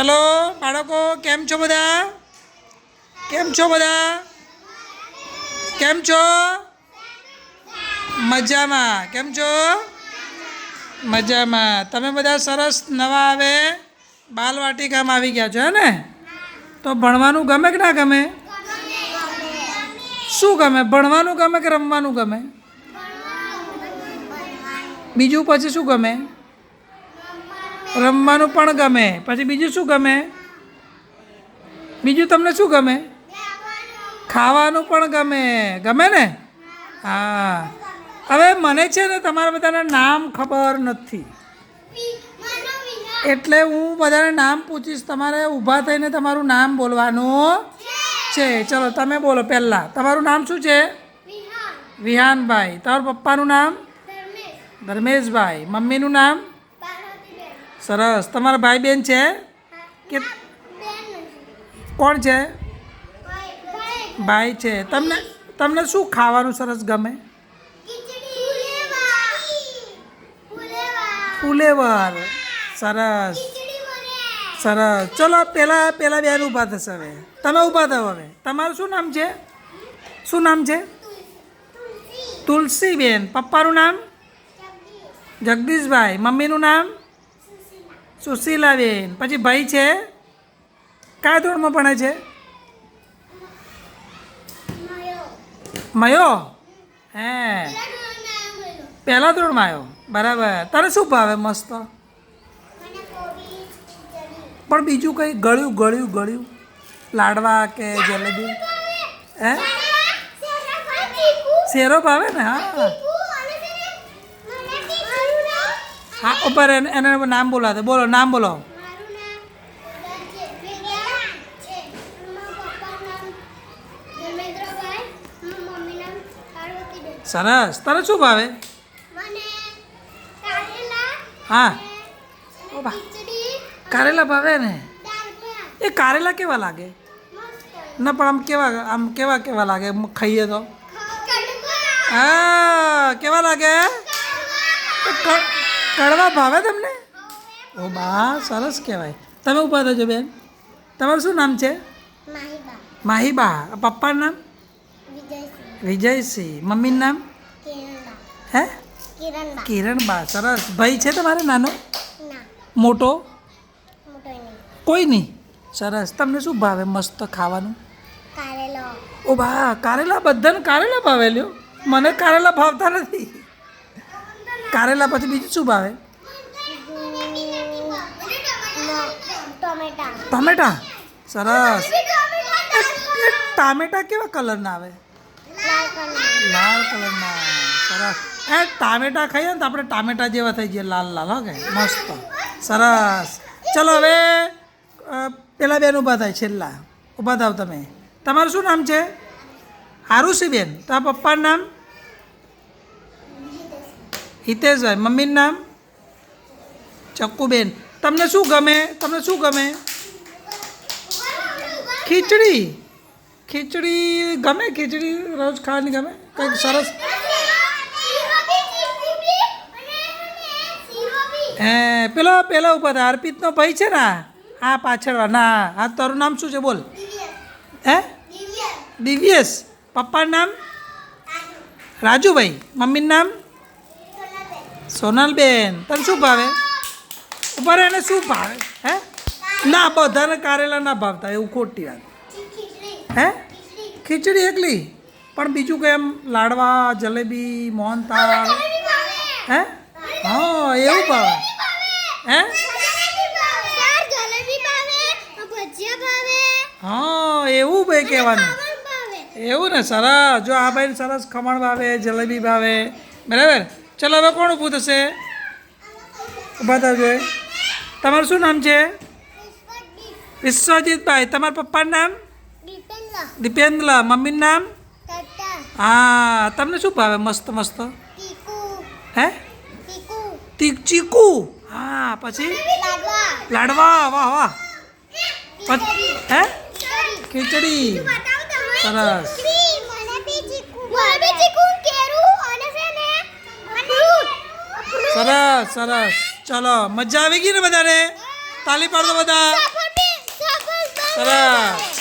Hello, બાળકો, કેમ છો બધા? કેમ છો બધા? કેમ છો? મજામાં. કેમ છો? મજામાં. તમે બધા સરસ નવા આવે, બાલવાટિકામાં આવી ગયા છો, હે ને? તો ભણવાનું ગમે કે ના ગમે? શું ગમે? ભણવાનું ગમે કે રમવાનું ગમે? બીજું પછી શું ગમે? રમવાનું પણ ગમે. પછી બીજું શું ગમે? બીજું તમને શું ગમે? ખાવાનું પણ ગમે. ગમે ને? હા. હવે મને છે ને તમારા બધાના નામ ખબર નથી. એટલે હું બધાને નામ પૂછીશ. તમારે ઊભા થઈને તમારું નામ બોલવાનું છે. ચલો તમે બોલો પહેલાં. તમારું નામ શું છે? વિહાનભાઈ. તમારા પપ્પાનું નામ? ધર્મેશભાઈ. મમ્મીનું નામ? સરસ. તમારા ભાઈ બહેન છે? કે કોણ છે? ભાઈ છે. તમને તમને શું ખાવાનું સરસ ગમે? ફુલેવર. સરસ. સરસ. ચલો, પેલા પેલા બેન ઊભા થશે હવે. તમે ઊભા થાવ હવે. તમારું શું નામ છે? શું નામ છે? તુલસીબેન પપ્પાનું નામ? જગદીશભાઈ. મમ્મીનું નામ? સુશીલાબેન પછી ભાઈ છે. કયા ધોરણમાં ભણે છે? મયો? હે. પહેલા ધોરણમાં આવ્યો. બરાબર. તને શું ભાવે મસ્ત? પણ બીજું કંઈ ગળ્યું ગળ્યું ગળ્યું? લાડવા કે જલેબી? હે? શેરો ભાવે ને? હા. હા ઉપર એને એને નામ બોલાવે બોલો નામ બોલો સરસ તને શું ભાવે હા ઓ બા કારેલા ભાવે ને એ કારેલા કેવા લાગે ના પણ આમ કેવા આમ કેવા કેવા લાગે આમ ખાઈએ તો હા કેવા લાગે તો ક- કડવા ભાવે તમને? ઓ બા સરસ કહેવાય. તમે ઊભા થજો બેન. તમારું શું નામ છે? માહીબા. પપ્પાનું નામ? વિજયસિંહ. મમ્મીનું નામ? હે? કિરણબા. સરસ. ભાઈ છે તમારે નાનો? મોટો? કોઈ નહીં. સરસ. તમને શું ભાવે મસ્ત ખાવાનું? ઓ બા કારેલા? બધાને કારેલા ભાવે લ્યો. મને કારેલા ભાવતા નથી. કારેલા પછી બીજું શું ભાવે? ટોમેટા. સરસ. ટામેટા કેવા કલરના આવે? લાલ કલર લાલ કલરના સરસ. એ ટામેટા ખાઈએ ને તો આપણે ટામેટા જેવા થઈ જઈએ લાલ લાલ હો કે? મસ્ત. સરસ. ચલો હવે પેલા બેન ઊભા થાય છેલ્લા. ઊભા થાવ તમે. તમારું શું નામ છે? આરુષી બેન આ પપ્પાનું નામ? હિતેશભાઈ મમ્મીનું નામ? ચક્કુબેન તમને શું ગમે? તમને શું ગમે? ખીચડી. ખીચડી ગમે? ખીચડી રોજ ખાવાની ગમે? કંઈક સરસ? હે પેલો પેલો ઉપર અર્પિતનો ભાઈ છે ને આ? પાછળ ના આ તારું નામ શું છે? બોલ. હે? દિવ્યેશ. પપ્પાનું નામ? રાજુભાઈ. મમ્મીનું નામ? સોનલબેન તને શું ભાવે? ઉપર એને શું ભાવે? હે? ના બધાને કારેલા ના ભાવતા એવું ખોટી વાત. હે? ખીચડી એકલી? પણ બીજું કેમ એમ લાડવા જલેબી મોહનથાળ હે? હા એવું ભાવે. હે? હા એવું ભાઈ કહેવાનું. એવું ને સરસ. જો આ ભાઈ સરસ ખમણ ભાવે જલેબી ભાવે. બરાબર? ચલો, હવે કોણ ઊભું થશે? ઊભા થશે તમારું શું નામ છે? વિશ્વજીતભાઈ. તમારા પપ્પાનું નામ? દીપેન્દ્ર. મમ્મીનું નામ? હા, તમને શું ભાવે મસ્ત મસ્ત? હે? તીક ચીકુ હા, પછી? લાડવા. વાહ વાહ. હે? ખીચડી. સરસ. સરસ સરસ. ચલો મજા આવી ગઈ ને બધાને? તાલી પાડો બધા. સરસ.